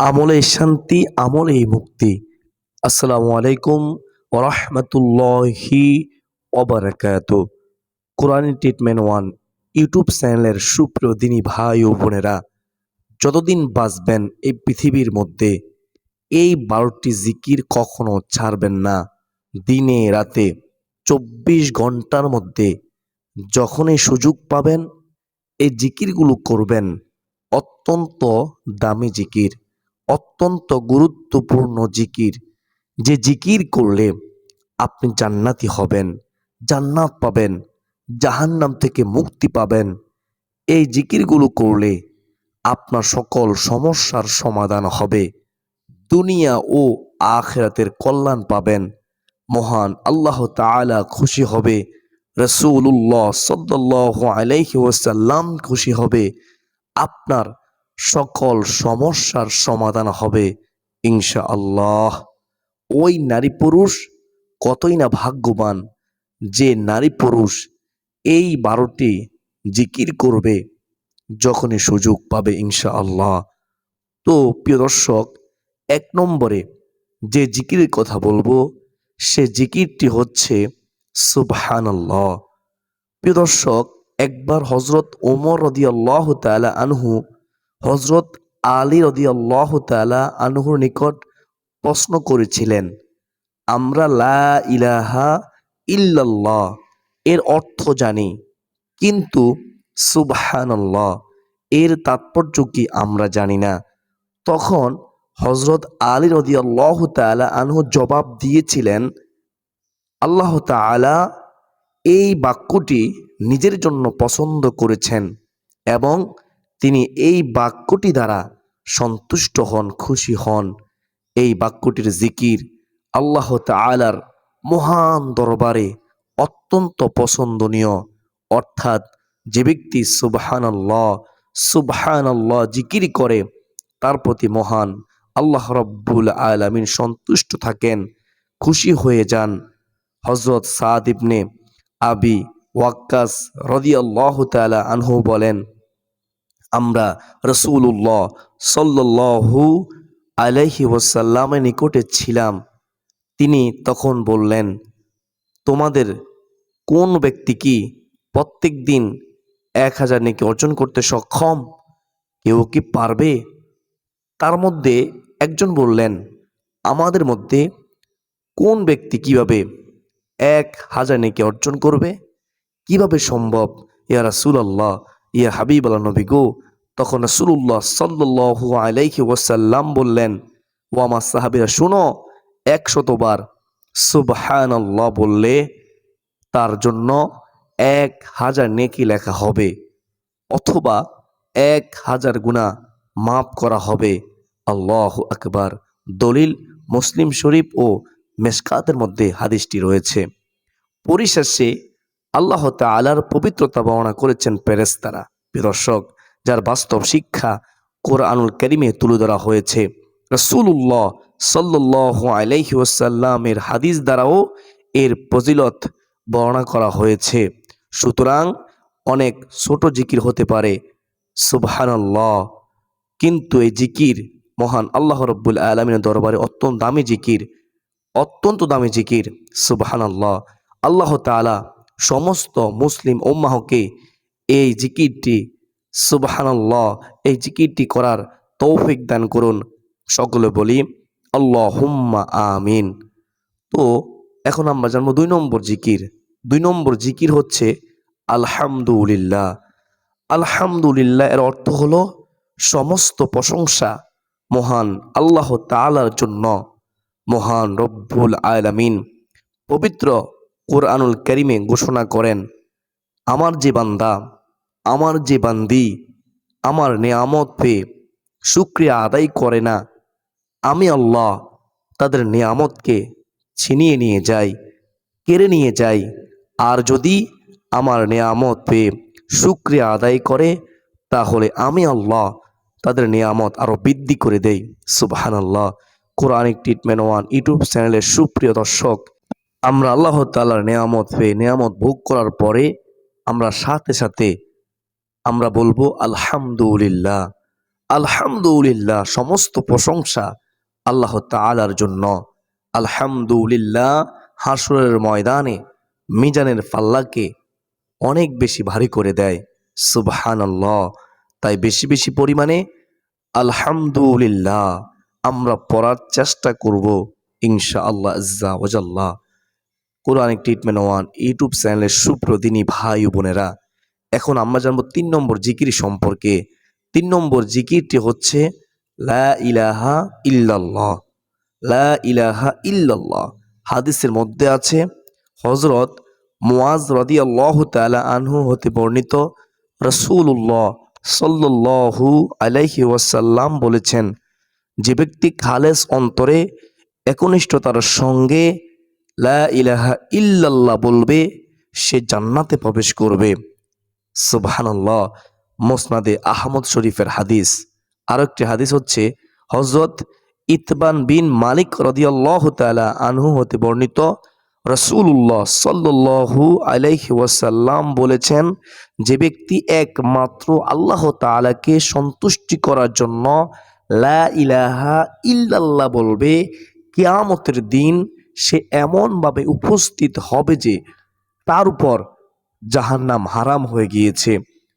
আমলে শান্তি আমলে মুক্তি। আসসালামু আলাইকুম ওরহমতুল্লাহি ওবরাকাত। কোরআন ট্রিটমেন্ট ওয়ান ইউটিউব চ্যানেলের সুপ্রিয় দিনী ভাই ও বোনেরা, যতদিন বাঁচবেন এই পৃথিবীর মধ্যে, এই বারোটি জিকির কখনো ছাড়বেন না। দিনে, রাতে, চব্বিশ ঘণ্টার মধ্যে যখনই সুযোগ পাবেন, এই জিকিরগুলো করবেন অত্যন্ত দামি জিকির। অত্যন্ত গুরুত্বপূর্ণ জিকির। যে জিকির করলে আপনি জান্নাতি হবেন, জান্নাত পাবেন, জাহান্নাম থেকে মুক্তি পাবেন। এই জিকিরগুলো করলে আপনার সকল সমস্যার সমাধান হবে। দুনিয়া ও আখেরাতের কল্যাণ পাবেন। মহান আল্লাহ তাআলা খুশি হবে। রসুল্লাহ সদ্দাল্লাহ আলাইহি ওয়াসাল্লাম খুশি হবে। আপনার সকল সমস্যার সমাধান হবে ইনশা আল্লাহ ওই নারী পুরুষ কতই না ভাগ্যবান যে নারী পুরুষ এই বারোটি জিকির করবে, যখনই সুযোগ পাবে ইনশা আল্লাহ তো প্রিয় দর্শক, এক নম্বরে যে জিকিরের কথা বলব, সে জিকিরটি হচ্ছে সুবহানাল্লাহ। প্রিয় দর্শক, একবার হজরত ওমর রদিয়াল্লাহ তালা আনহু হজরত আলী রদিয়াল্লাহ তালা আনহুর নিকট প্রশ্ন করেছিলেন, আমরা লা ইলাহা ইল্লাল্লাহ, এর অর্থ জানি, কিন্তু সুবহানাল্লাহ, এর তাৎপর্য কি আমরা জানি না? তখন হজরত আলী রদিয়াল্লাহ তালা আনহু জবাব দিয়েছিলেন, আল্লাহ তালা এই বাক্যটি নিজের জন্য পছন্দ করেছেন এবং তিনি এই বাক্যটি দ্বারা সন্তুষ্ট হন, খুশি হন। এই বাক্যটির জিকির আল্লাহ তালার মহান দরবারে অত্যন্ত পছন্দনীয়। অর্থাৎ যে ব্যক্তি সুবহান আল্লাহ সুবহান আল্লাহ জিকির করে, তার প্রতি মহান আল্লাহ রব্বুল আলমিন সন্তুষ্ট থাকেন, খুশি হয়ে যান। হজরত সাদ ইবনে আবি ওয়াক্কাস রদিয়াল্লাহ তালা আনহু বলেন আমরা রসুল্লাহ সাল্লু আলাইহি ওয়াসাল্লামের নিকটে ছিলাম। তিনি তখন বললেন, তোমাদের কোন ব্যক্তি কি প্রত্যেক দিন এক হাজার নেকি অর্জন করতে সক্ষম? কেউ কি পারবে? তার মধ্যে একজন বললেন, আমাদের মধ্যে কোন ব্যক্তি কীভাবে এক হাজার নেকি অর্জন করবে? কীভাবে সম্ভব, ইয়া রাসুলাল্লাহ? ইয়া হাবিব আল্লাহ নবী গো। তখন রাসুল্লাহ সাল্লু আলাইহি ওয়াসাল্লাম বললেন, ও আমার সাহাবিরা, শুনো একশতবার সুবহান আল্লাহ বললে তার জন্য এক হাজার নেকি লেখা হবে, অথবা এক হাজার গুণা মাফ করা হবে। আল্লাহ আকবার। দলিল মুসলিম শরীফ ও মেসকাতের মধ্যে হাদিসটি রয়েছে। পরিশেষে আল্লাহ তালার পবিত্রতা বর্ণনা করেছেন পেরেস্তারা দর্শক, যার বাস্তব শিক্ষা কোরআনুল করিমে তুলে ধরা হয়েছে রসুল্লাহ সাল্লাহ আলাইহি ওসাল্লামের হাদিস দ্বারাও এর ফজিলত বর্ণনা করা হয়েছে। সুতরাং অনেক ছোট জিকির হতে পারে, সুবহানাল্লাহ, কিন্তু এই জিকির মহান আল্লাহ রব্বুল আলমিনের দরবারে অত্যন্ত দামি জিকির, অত্যন্ত দামি জিকির, সুবহানাল্লাহ। আল্লাহ তালা সমস্ত মুসলিম ওম্মাহকে এই জিকিরটি, সুবহানাল্লাহ, এই জিকিরটি করার তৌফিক দান করুন। সকলে বলি আল্লাহ হুম্মা আমিন। তো এখন আমরা জানব দুই নম্বর জিকির। দুই নম্বর জিকির হচ্ছে, আলহামদুলিল্লাহ। আলহামদুলিল্লাহ এর অর্থ হলো, সমস্ত প্রশংসা মহান আল্লাহ তালার জন্য, মহান রব্বুল আলামিন। পবিত্র কোরআনুল করিমে ঘোষণা করেন, আমার যে বান্দা, আমার যে বান্দি, আমার নেয়ামত পেয়ে শুক্রিয়া আদায় করে না। আমি আল্লাহ তাদের নেয়ামতকে ছিনিয়ে নিয়ে যাই, কেড়ে নিয়ে যাই। আর যদি আমার নেয়ামত পেয়ে শুক্রিয়া আদায় করে, তাহলে আমি আল্লাহ তাদের নিয়ামত আরও বৃদ্ধি করে দেই। সুবাহান আল্লাহ কোরআনিক ট্রিটমেন্ট ওয়ান ইউটিউব চ্যানেলের সুপ্রিয় দর্শক আমরা আল্লাহ তাল্লার নেয়ামত পেয়ে নেয়ামত ভোগ করার পরে আমরা সাথে সাথে আমরা বলব আলহামদুলিল্লাহ। আলহামদুলিল্লাহ সমস্ত প্রশংসা আল্লাহ তাআলার জন্য। আলহামদুলিল্লাহ হাসরের ময়দানে মিজানের পাল্লাকে অনেক বেশি ভারী করে দেয়। সুবহানাল্লাহ। তাই বেশি বেশি পরিমাণে আলহামদুলিল্লাহ আমরা পড়ার চেষ্টা করব ইনশা আল্লাহ আজ্জা ওজাল্লাহ কোরআনিক ট্রিটমেন্ট ওয়ান ইউটিউব চ্যানেলের সুপ্রদিনী ভাই বোনেরা। এখন আমরা জানব তিন নম্বর জিকির সম্পর্কে। তিন নম্বর জিকিরটি হচ্ছে, লা ইলাহা ইল্লাল্লাহ। লা ইলাহা ইল্লাল্লাহ। হাদিসের মধ্যে আছে হজরত মুয়াজ রাদিয়াল্লাহু তাআলা আনহু হতে বর্ণিত রসুল্লাহ সাল্লাল্লাহু আলাইহি ওয়াসাল্লাম বলেছেন, যে ব্যক্তি খালেস অন্তরে একনিষ্ঠতার সঙ্গে লা ইলাহা ইল্লাল্লাহ বলবে, সে জান্নাতে প্রবেশ করবে। সুবহানাল্লাহ, মোসনাদে আহমদ শরীফের হাদিস। আর একটি হাদিস হচ্ছে হজরত ইতবান বিন মালিক রদিয়াল্লাহ তালা আনহু হতে বর্ণিত রসুল্লাহ সাল্লু আলাইহি ওয়াসাল্লাম বলেছেন, যে ব্যক্তি একমাত্র আল্লাহ তাআলাকে সন্তুষ্টি করার জন্য লা ইলাহা ইল্লাল্লাহ বলবে, কিয়ামতের দিন সে এমনভাবে উপস্থিত হবে যে তার উপর জাহান্নাম হারাম হয়ে গিয়েছে।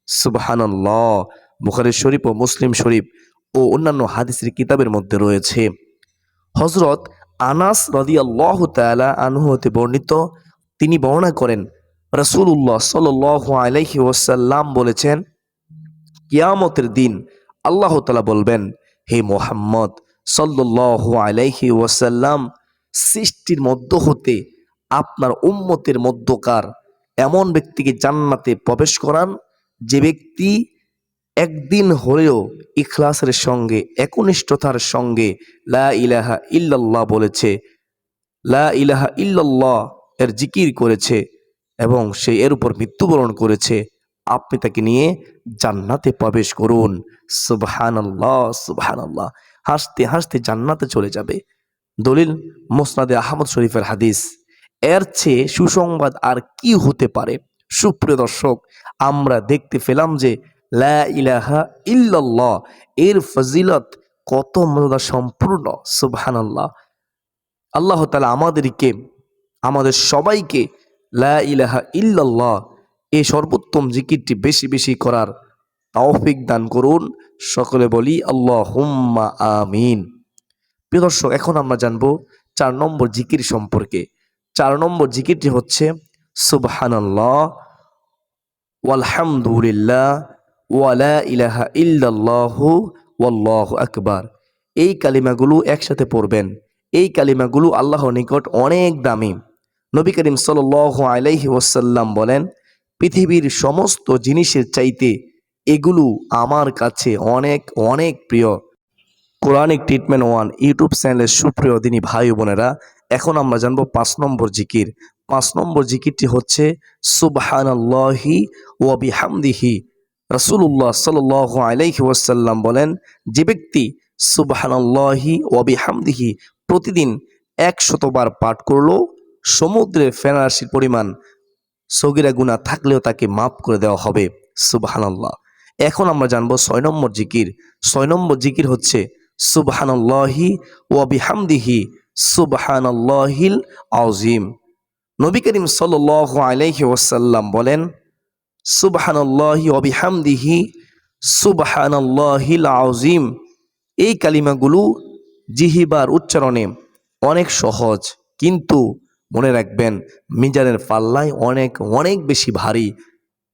সুবহানাল্লাহ, বুখারী শরীফ ও মুসলিম শরীফ ও অন্যান্য হাদিসের কিতাবের মধ্যে রয়েছে। হজরত আনাস রদি আল্লাহ তালা বর্ণিত, তিনি বর্ণনা করেন রসুল্লাহ সাল আলাইহি ওসাল্লাম বলেছেন, কিয়ামতের দিন আল্লাহ তালা বলবেন, হে মোহাম্মদ সাল্লাহ আলাইহি ওয়াসাল্লাম সৃষ্টির মধ্য হতে আপনার উম্মতের মধ্যকার এমন ব্যক্তিকে জান্নাতে প্রবেশ করান যে ব্যক্তি একদিন হলেও ইখলাসের সঙ্গে, একনিষ্ঠতার সঙ্গে লা ইলাহা ইল্লাল্লাহ বলেছে। লা ইলাহা ইল্লাল্লাহ এর জিকির করেছে এবং সে এর উপর মৃত্যুবরণ করেছে। আপনি তাকে নিয়ে জান্নাতে প্রবেশ করুন। সুবহানাল্লাহ সুবহানাল্লাহ। হাসতে হাসতে জান্নাতে চলে যাবে। দলিল মোসনাদে আহমদ শরীফের হাদিস। এর চেয়ে সুসংবাদ আর কি হতে পারে? সুপ্রিয় দর্শক, আমরা দেখতে পেলাম যে লা ইলাহা ইল্লাল্লাহ, এর ফজিলত কত মজা সম্পূর্ণ, সুবহানাল্লাহ। আল্লাহ তালা আমাদেরকে, আমাদের সবাইকে লা ইলাহা ইল্লাল্লাহ এই সর্বোত্তম জিকিরটি বেশি বেশি করার তৌফিক দান করুন। সকলে বলি আল্লাহ হুম্মা আমিন। প্রিয় দর্শক, এখন আমরা জানব চার নম্বর জিকির সম্পর্কে। চার নম্বর জিকিরটি হচ্ছে, সুবহানাল্লাহ, ওয়ালহামদুলিল্লাহ ওয়ালা ইলাহা ইল্লাল্লাহ, ওয়াল্লাহু আকবার। এই কালিমাগুলো একসাথে পড়বেন। এই কালিমাগুলো আল্লাহর নিকট অনেক দামি। নবী করিম সাল আলাইহি ওয়াসাল্লাম বলেন, পৃথিবীর সমস্ত জিনিসের চাইতে এগুলো আমার কাছে অনেক অনেক প্রিয়। কোরআনিক ট্রিটমেন্ট ওয়ান ইউটিউব চ্যানেলের সুপ্রিয় দিনী ভাই বোনেরা, এখন আমরা জানব পাঁচ নম্বর জিকির। পাঁচ নম্বর জিকিরটি হচ্ছে, সুবহানাল্লাহি ওয়া বিহামদিহি। রাসূলুল্লাহ সাল্লাল্লাহু আলাইহি ওয়াসাল্লাম বলেন, যে ব্যক্তি সুবহানাল্লাহি ওয়া বিহামদিহি প্রতিদিন একশতবার পাঠ করল, সমুদ্রে ফেনারাশির পরিমাণ সগিরা গুণা থাকলেও তাকে মাফ করে দেওয়া হবে। সুবহানাল্লাহ। এখন আমরা জানব ছয় নম্বর জিকির। ছয় নম্বর জিকির হচ্ছে সুবহানাল্লাহি ওয়া বিহামদিহি সুবহানাল্লাহিল আউজিম নবী করিম সাল্লাল্লাহু আলাইহি ওয়াসাল্লাম বলেন, সুবহানাল্লাহি ওয়া বিহামদিহি সুবহানাল্লাহিল আউজিম এই কালিমাগুলো জিহিবার উচ্চারণে অনেক সহজ, কিন্তু মনে রাখবেন মিজানের পাল্লায় অনেক অনেক বেশি ভারী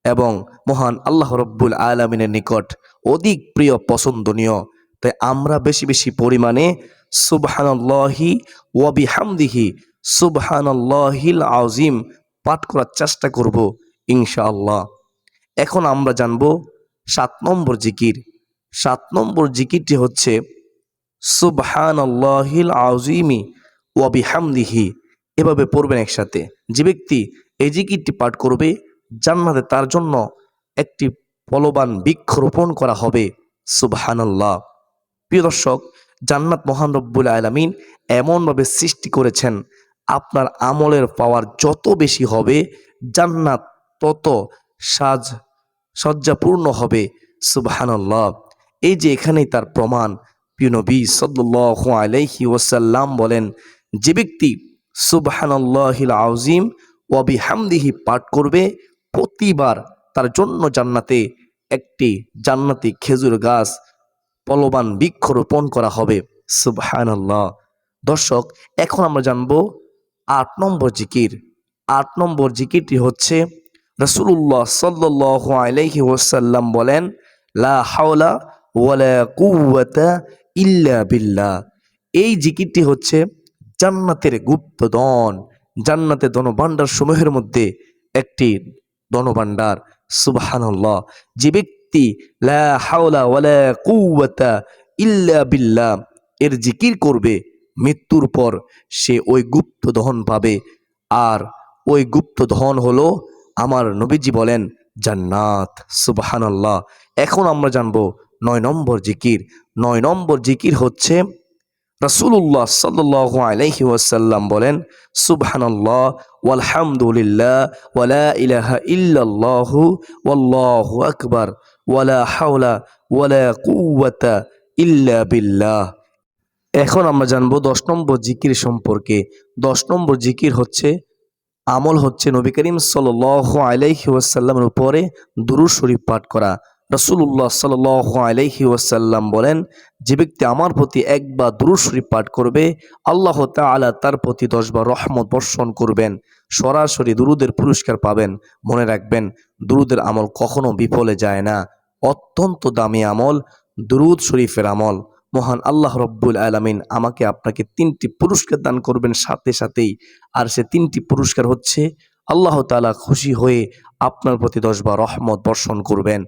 এবং মহান আল্লাহ রব্বুল আলমিনের নিকট অধিক প্রিয়, পছন্দনীয় তাই আমরা বেশি বেশি পরিমাণে সুবহানাল্লাহি ওয়াবি হামদিহি সুবহানাল্লাহিল আজিম পাঠ করার চেষ্টা করব ইনশাআল্লাহ। এখন আমরা জানব সাত নম্বর জিকির। সাত নম্বর জিকিরটি হচ্ছে সুবহানাল্লাহিল আজিমি ওয়াবি হামদিহি এভাবে পড়বেন একসাথে। যে ব্যক্তি এই জিকিরটি পাঠ করবে, জান্নাতে তার জন্য একটি ফলবান বৃক্ষ রোপণ করা হবে। সুবহানাল্লাহ। প্রিয় দর্শক, জান্নাত মহান রব্বুল আলমিন এমনভাবে সৃষ্টি করেছেন, আপনার আমলের পাওয়ার যত বেশি হবে, জান্নাত তত সাজ সজ্জাপূর্ণ হবে, সুবহানাল্লাহ। এই যে এখানেই তার প্রমাণ, প্রিয় নবী সাল্লাল্লাহু আলাইহি ওয়াসাল্লাম বলেন, যে ব্যক্তি সুবহানাল্লাহিল আউজিম ওয়াবি হামদিহি পাঠ করবে, প্রতিবার তার জন্য জান্নাতে একটি জান্নাতি খেজুর গাছ পলবান বৃক্ষ রোপণ করা হবে। সুবহানাল্লাহ। দর্শক, এখন আমরা জানব আট নম্বর জিকির। আট নম্বর জিকিরটি হচ্ছে রসুল্লাহ সাল্লাহ আলাইহি ওয়াসাল্লাম বলেন, লা হাওলা ইল্লা বিল্লাহ। এই জিকিরটি হচ্ছে জান্নাতের গুপ্তধন জান্নাতের ধনভাণ্ডার সমূহের মধ্যে একটি ধনভাণ্ডার। সুবহানাল্লাহ। যে ব্যক্তি লা হাওলা ওয়ালা কুওয়াতা ইল্লা বিল্লাহ, এর জিকির করবে মৃত্যুর পর সে ওই গুপ্ত ধন পাবে। আর ওই গুপ্ত ধন হলো আমার নবীজি বলেন, জান্নাত, সুবহানাল্লাহ। এখন আমরা জানব নয় নম্বর জিকির। নয় নম্বর জিকির হচ্ছে, রাসূলুল্লাহ সাল্লাল্লাহু আলাইহি ওয়াসাল্লাম বলেন, সুবহানাল্লাহ, ওয়ালহামদুলিল্লাহ ওয়ালা ইলাহা ইল্লাল্লাহু, ওয়াল্লাহু আকবার। ওয়ালা হাওলা ওয়ালা ইল্লা এখন আমরা জানব দশ নম্বর জিকির সম্পর্কে। দশ নম্বর জিকির হচ্ছে, আমল হচ্ছে নবী করিম সাল আলাইহি ওয়াসাল্লামের উপরে দুরুদ শরীফ পাঠ করা। রসুল্লাহ সাল আলাইহি ওয়াসাল্লাম বলেন, যে ব্যক্তি আমার প্রতি একবার দুরুদ শরীফ পাঠ করবে, আল্লাহ তাআলা তার প্রতি দশবার রহমত বর্ষণ করবেন। সরাসরি দুরুদের পুরস্কার পাবেন। মনে রাখবেন, দুরুদের আমল কখনো বিফলে যায় না। অত্যন্ত দামি আমল, দুরুদ শরীফের আমল। মহান আল্লাহ রব্বুল আলমিন আমাকে আপনাকে তিনটি পুরস্কার দান করবেন সাথে সাথেই। আর সে তিনটি পুরস্কার হচ্ছে, আল্লাহ তালা খুশি হয়ে আপনার প্রতি দশবার রহমত বর্ষণ করবেন।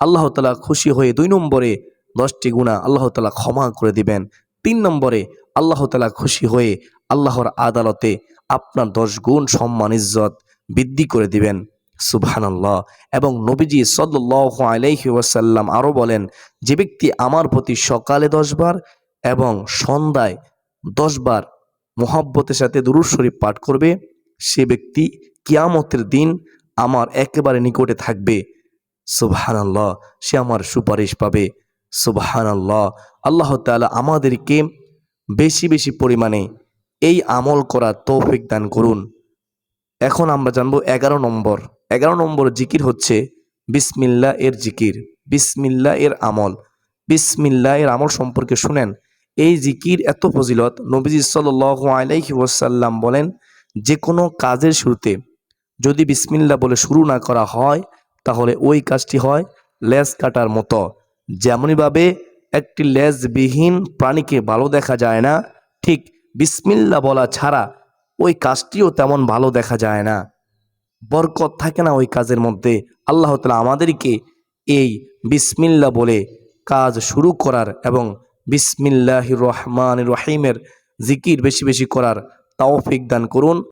আল্লাহ তালা খুশি হয়ে দুই নম্বরে দশটি গুণা আল্লাহ তালা ক্ষমা করে দিবেন। তিন নম্বরে আল্লাহ তালা খুশি হয়ে আল্লাহর আদালতে আপনার দশ গুণ সম্মান, ইজ্জত বৃদ্ধি করে দিবেন। সুবহানাল্লাহ। এবং নবীজি সাল্লাহ আলাইহি ওয়াসাল্লাম আরও বলেন, যে ব্যক্তি আমার প্রতি সকালে দশবার এবং সন্ধ্যায় দশবার মোহাব্বতের সাথে দুরুদ শরীফ পাঠ করবে, সে ব্যক্তি কিয়ামতের দিন আমার একেবারে নিকটে থাকবে। সুবহানাল্লাহ, সে আমার সুপারিশ পাবে। সুবহানাল্লাহ, আল্লাহ তাআলা আমাদেরকে বেশি বেশি পরিমাণে এই আমল করার তৌফিক দান করুন। এখন আমরা জানব এগারো নম্বর। এগারো নম্বর জিকির হচ্ছে বিসমিল্লা এর জিকির বিসমিল্লা এর আমল। বিসমিল্লা এর আমল সম্পর্কে শুনেন। এই জিকির এত ফজিলত, নবীজি সাল আলাইহি ওয়াসাল্লাম বলেন যে কোনো কাজের শুরুতে যদি বিসমিল্লা বলে শুরু না করা হয়, তাহলে ওই কাজটি হয় লেজ কাটার মতো। যেমনইভাবে একটি লেজবিহীন প্রাণীকে ভালো দেখা যায় না, ঠিক বিসমিল্লা বলা ছাড়া ওই কাজটিও তেমন ভালো দেখা যায় না। বরকত থাকে না ওই কাজের মধ্যে। আল্লাহ তালা আমাদেরকে এই বিসমিল্লা বলে কাজ শুরু করার এবং বিসমিল্লাহ রহমান রহিমের জিকির বেশি বেশি করার তাওফিক দান করুন।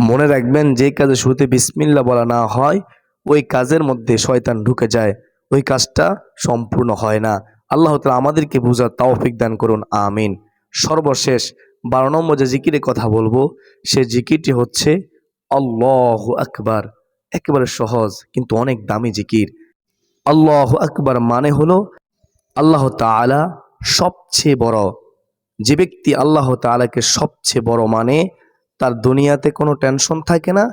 মনে রাখবেন, যে কাজে শুরুতে বিসমিল্লা বলা না হয়, ওই কাজের মধ্যে শয়তান ঢুকে যায়। ওই কাজটা সম্পূর্ণ হয় না। আল্লাহ তালা আমাদেরকে বুঝার তাওফিক দান করুন। আমিন। সর্বশেষ বারো নম্বর যে জিকিরের কথা বলব, সে জিকিরটি হচ্ছে আল্লাহ আকবার। একেবারে সহজ, কিন্তু অনেক দামি জিকির। আল্লাহ আকবার মানে হলো আল্লাহ তাআলা সবচেয়ে বড়। যে ব্যক্তি আল্লাহ তাআলাকে সবচেয়ে বড় মানে তার দুনিয়াতে কোনো টেনশন থাকে না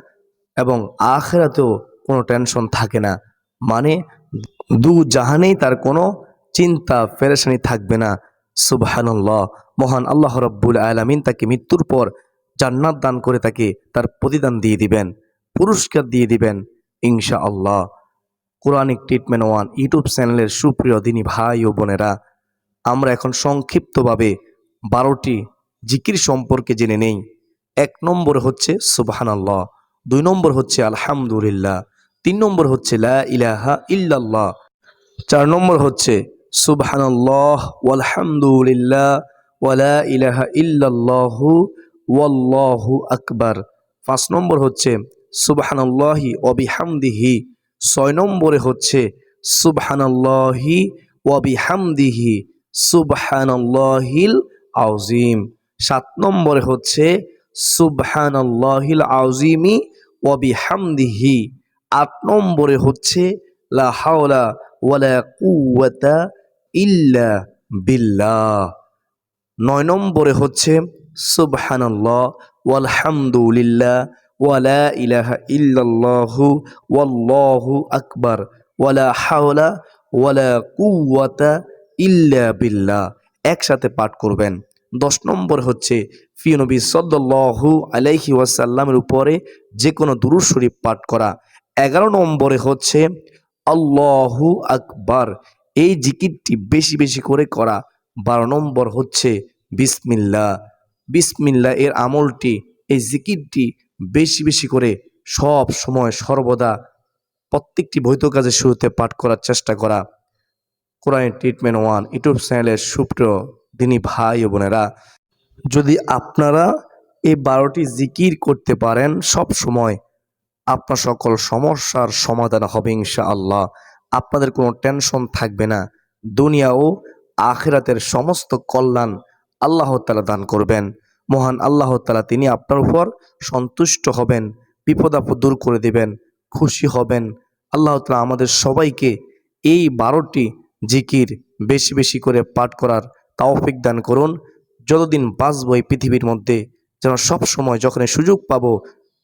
এবং আখেরাতেও কোনো টেনশন থাকে না। মানে দু জাহানেই তার কোনো চিন্তা ফেরেশানি থাকবে না। সুবহানাল্লাহ, মহান আল্লাহ রব্বুল আলামিন তাকে মৃত্যুর পর জান্নাত দান করে তাকে তার প্রতিদান দিয়ে দিবেন, পুরস্কার দিয়ে দিবেন ইনশা আল্লাহ কোরআনিক ট্রিটমেন্ট ওয়ান ইউটিউব চ্যানেলের সুপ্রিয় দিনী ভাই ও বোনেরা, আমরা এখন সংক্ষিপ্তভাবে বারোটি জিকির সম্পর্কে জেনে নেই। এক নম্বর হচ্ছে সুবহানাল্লাহ, দুই নম্বর হচ্ছে আলহামদুলিল্লাহ, তিন নম্বর হচ্ছে লা ইলাহা ইল্লাল্লাহ, চার নম্বর হচ্ছে সুবহানাল্লাহ, ওয়ালহামদুলিল্লাহ ওয়ালা ইলাহা ইল্লাল্লাহু, ওয়াল্লাহু আকবার। পাঁচ নম্বর হচ্ছে, সুবহানাল্লাহি অবিহামদিহি ছয় নম্বরে হচ্ছে, সুবহানাল্লাহি ওয়াবিহামদিহি সুবহানাল্লাহিল আউজিম সাত নম্বরে হচ্ছে, সুবহানাল্লাহিল আউজিমি ওয়াবিহামদিহি আট নম্বরে হচ্ছে, লা হাওলা ওয়ালা কুওয়াতা ইল্লা বিল্লাহ। নয় নম্বরে হচ্ছে, সুবহানাল্লাহ, ওয়ালহামদুলিল্লাহ ওয়ালা ইলাহা ইল্লাল্লাহু, ওয়াল্লাহু আকবার, ওয়ালা হাওলা, ওয়ালা কুওয়াতা ইল্লা বিল্লাহ। একসাথে পাঠ করবেন। দশ নম্বর হচ্ছে ফিনবী সদ্দল্লাহু আলাইহি ওয়াসাল্লামের উপরে যে কোনো দুরুদ শরীফ পাঠ করা। এগারো নম্বরে হচ্ছে, আল্লাহু আকবার। এই জিকিরটি বেশি বেশি করে করা বারো নম্বর হচ্ছে বিসমিল্লা বিসমিল্লা এর আমলটি, এই জিকিরটি বেশি বেশি করে সব সময় সর্বদা প্রত্যেকটি বৈধ কাজের শুরুতে পাঠ করার চেষ্টা করা। কোরআন ট্রিটমেন্ট ওয়ান, ইউটিউব চ্যানেলের সুপ্রিয় দিনী ভাই ও বোনেরা, যদি আপনারা এই বারোটি জিকির করতে পারেন, সব সময় আপনার সকল সমস্যার সমাধান হবে ইনশাআল্লাহ। আপনাদের কোনো টেনশন থাকবে না। দুনিয়া ও আখিরাতের সমস্ত কল্যাণ আল্লাহ তালা দান করবেন। মহান আল্লাহ তালা তিনি আপনার উপর সন্তুষ্ট হবেন, বিপদ আপদ দূর করে দেবেন, খুশি হবেন। আল্লাহ তালা আমাদের সবাইকে এই বারোটি জিকির বেশি বেশি করে পাঠ করার তাওফিক দান করুন। যতদিন বাঁচবো এই পৃথিবীর মধ্যে, যেন সব সময় যখন সুযোগ পাবো,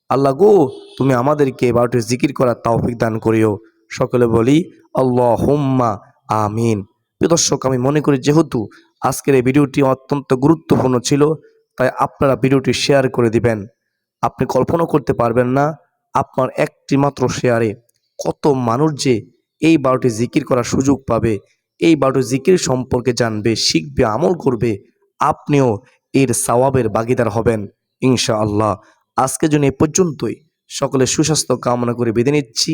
আল্লাহ গো, তুমি আমাদেরকে বারোটি জিকির করার তাওফিক দান করিও। সকলে বলি আল্লাহ হোম্মা আমিন। প্রিয় দর্শক, আমি মনে করি যেহেতু আজকের এই ভিডিওটি অত্যন্ত গুরুত্বপূর্ণ ছিল, তাই আপনারা ভিডিওটি শেয়ার করে দিবেন। আপনি কল্পনা করতে পারবেন না আপনার একটি মাত্র শেয়ারে কত মানুষ যে এই বারোটি জিকির করার সুযোগ পাবে, এই বারোটি জিকির সম্পর্কে জানবে, শিখবে, আমল করবে, আপনিও এর সওয়াবের বাগিদার হবেন ইনশা আল্লাহ আজকে জন্য এ পর্যন্তই। সকলে সুস্বাস্থ্য কামনা করে বেঁধে নিচ্ছি।